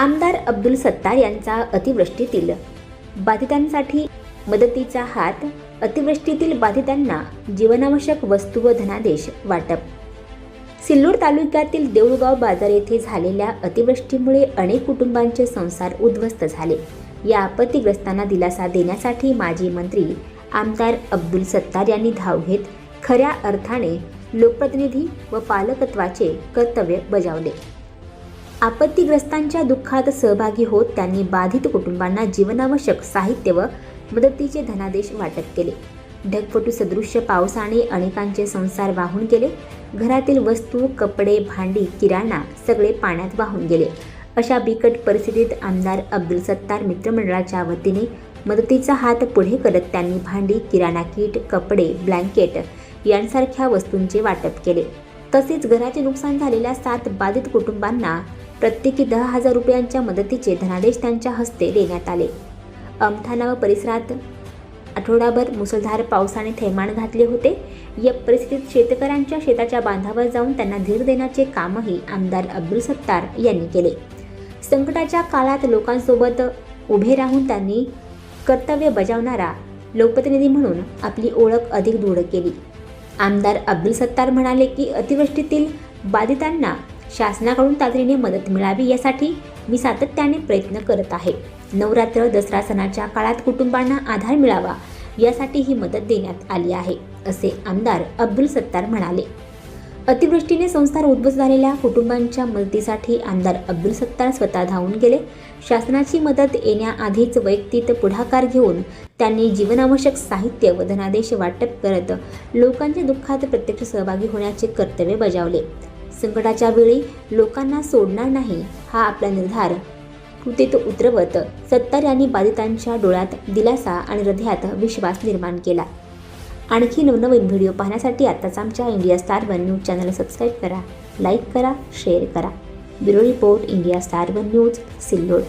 आमदार अब्दुल सत्तार यांचा अतिवृष्टीतील बाधितांसाठी मदतीचा हात अतिवृष्टीतील बाधितांना जीवनावश्यक वस्तू व धनादेश वाटप. सिल्लोड तालुक्यातील देऊळगाव बाजार येथे झालेल्या अतिवृष्टीमुळे अनेक कुटुंबांचे संसार उद्ध्वस्त झाले. या आपत्तीग्रस्तांना दिलासा देण्यासाठी माजी मंत्री आमदार अब्दुल सत्तार यांनी धाव घेत खऱ्या अर्थाने लोकप्रतिनिधी व पालकत्वाचे कर्तव्य बजावले. आपत्तीग्रस्तांच्या दुःखात सहभागी होत त्यांनी बाधित कुटुंबांना जीवनावश्यक साहित्य व मदतीचे धनादेश वाटप केले. ढगफटू सदृश्य पावसाने अनेकांचे संसार वाहून गेले. घरातील वस्तू कपडे भांडी किराणा सगळे पाण्यात वाहून गेले. अशा बिकट परिस्थितीत आमदार अब्दुल सत्तार मित्रमंडळाच्या वतीने मदतीचा हात पुढे करत त्यांनी भांडी किराणा किट कपडे ब्लँकेट यांसारख्या वस्तूंचे वाटप केले. तसेच घराचे नुकसान झालेल्या सात बाधित कुटुंबांना प्रत्येकी दहा हजार रुपयांच्या मदतीचे धनादेश त्यांच्या हस्ते देण्यात आले. अमथाना व परिसरात आठवडाभर मुसळधार पावसाने थैमान घातले होते. या परिस्थितीत शेतकऱ्यांच्या शेताच्या बांधावर जाऊन त्यांना धीर देण्याचे कामही आमदार अब्दुल सत्तार यांनी केले. संकटाच्या काळात लोकांसोबत उभे राहून त्यांनी कर्तव्य बजावणारा लोकप्रतिनिधी म्हणून आपली ओळख अधिक दृढ केली. आमदार अब्दुल सत्तार म्हणाले की अतिवृष्टीतील बाधितांना शासनाकडून तातडीने मदत मिळावी यासाठी मी सातत्याने प्रयत्न करत आहे. नवरात्र दसरा सणाच्या काळात कुटुंबांना आधार मिळावा यासाठी ही मदत देण्यात आली आहे असे आमदार अब्दुल सत्तार म्हणाले. अतिवृष्टीने संसार उद्ध्वस्त झालेल्या कुटुंबांच्या मदतीसाठी आमदार अब्दुल सत्तार स्वतः धावून गेले. शासनाची मदत येण्याआधीच वैयक्तिक पुढाकार घेऊन त्यांनी जीवनावश्यक साहित्य व धनादेश वाटप करत लोकांच्या दुःखात प्रत्यक्ष सहभागी होण्याचे कर्तव्य बजावले. संकटाच्या वेळी लोकांना सोडणार नाही हा आपला निर्धार. कृतीत उतरवत सत्तार यांनी बाधितांच्या डोळ्यात दिलासा आणि हृदयात विश्वास निर्माण केला. आणखी नवनवीन व्हिडिओ पाहण्यासाठी आत्ताच आमच्या India star one news channel subscribe करा लाईक करा शेअर करा. Bureau report India star one news Sillod.